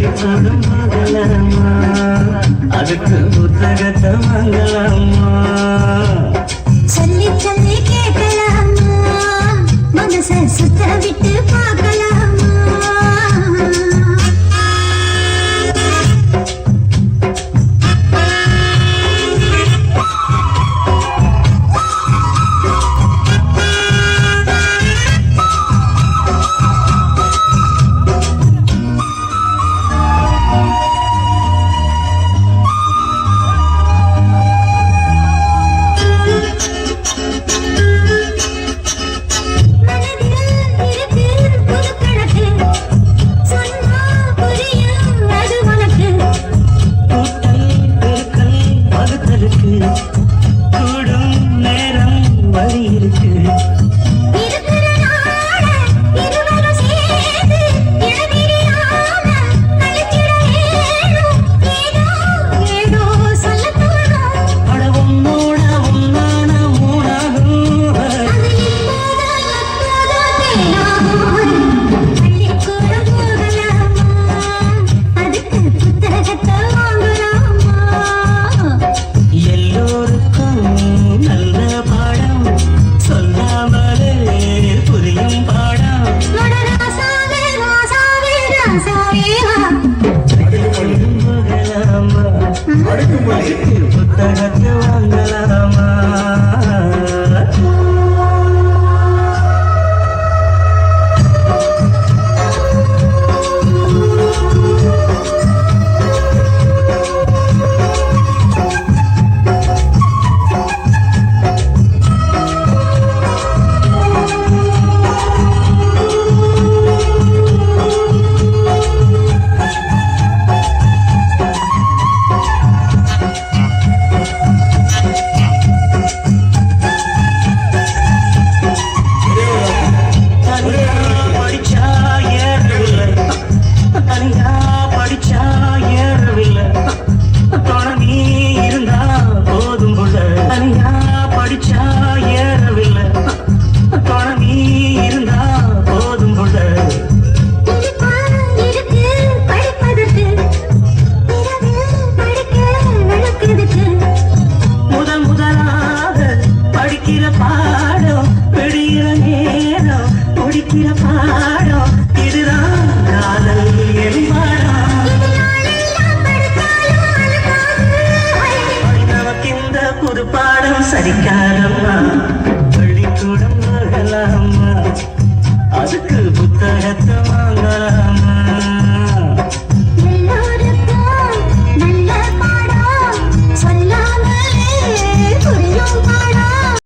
அடிப்பதும் மகளமா அடுத்த புத்தகத்தை மங்களமா கூடும் நேரம் வழி இருக்கு तहत பாடம் பிடிக்கிற நேரம் பிடிக்கிற பாடம் இதுதான் காதல் எலிமாடம் நமக்கு இந்த புது பாடம் சரிக்காதம்மா பள்ளிக்கூடம் அதுக்கு புத்தகத்தை வாங்கலாமா?